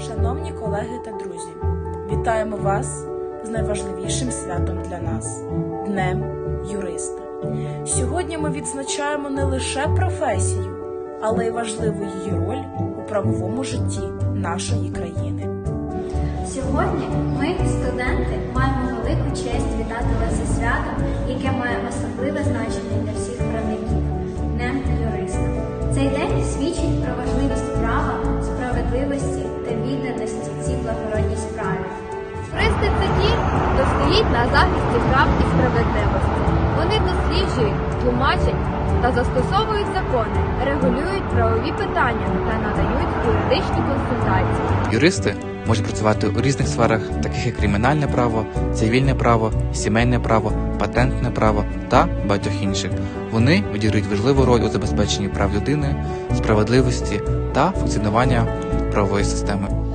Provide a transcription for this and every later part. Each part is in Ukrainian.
Шановні колеги та друзі, вітаємо вас з найважливішим святом для нас Днем юриста. Сьогодні ми відзначаємо не лише професію, але й важливу її роль у правовому житті нашої країни. Сьогодні ми, студенти, маємо велику честь вітати вас зі святом, яке має особливе значення для всіх правників Днем юриста. Цей день стоїть на захисті прав і справедливості. Вони досліджують, тлумачать та застосовують закони, регулюють правові питання та надають юридичні консультації. Юристи можуть працювати у різних сферах, таких як кримінальне право, цивільне право, сімейне право, патентне право та багатьох інших. Вони відіграють важливу роль у забезпеченні прав людини, справедливості та функціонування правової системи.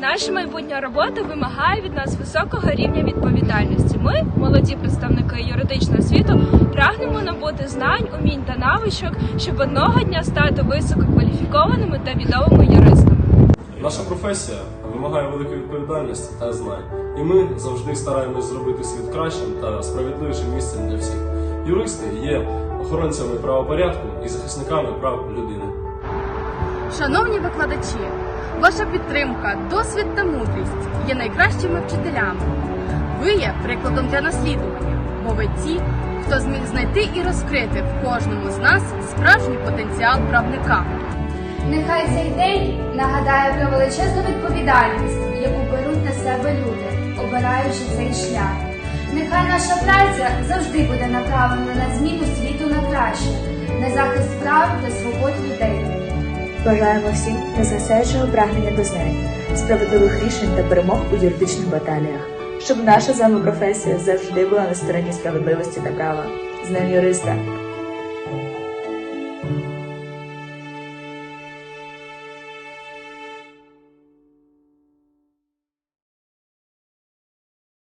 Наша майбутня робота вимагає від нас високого рівня відповідальності. Ми, молоді представники юридичного світу, прагнемо набути знань, умінь та навичок, щоб одного дня стати висококваліфікованими та відомими юристами. Наша професія вимагає великої відповідальності та знань, і ми завжди стараємось зробити світ кращим та справедливішим місцем для всіх. Юристи є охоронцями правопорядку і захисниками прав людини. Шановні викладачі, ваша підтримка, досвід та мудрість є найкращими вчителями. Ви є прикладом для наслідування, бо ви ті, хто зміг знайти і розкрити в кожному з нас справжній потенціал правника. Нехай цей день нагадає про величезну відповідальність, яку беруть на себе люди, обираючи цей шлях. Нехай наша праця завжди буде направлена на зміну світу на краще, на захист Бажаємо всім незасяючого прагнення до знань, справедливих рішень та перемог у юридичних баталіях, щоб наша з вами професія завжди була на стороні справедливості та права. З ним юриста!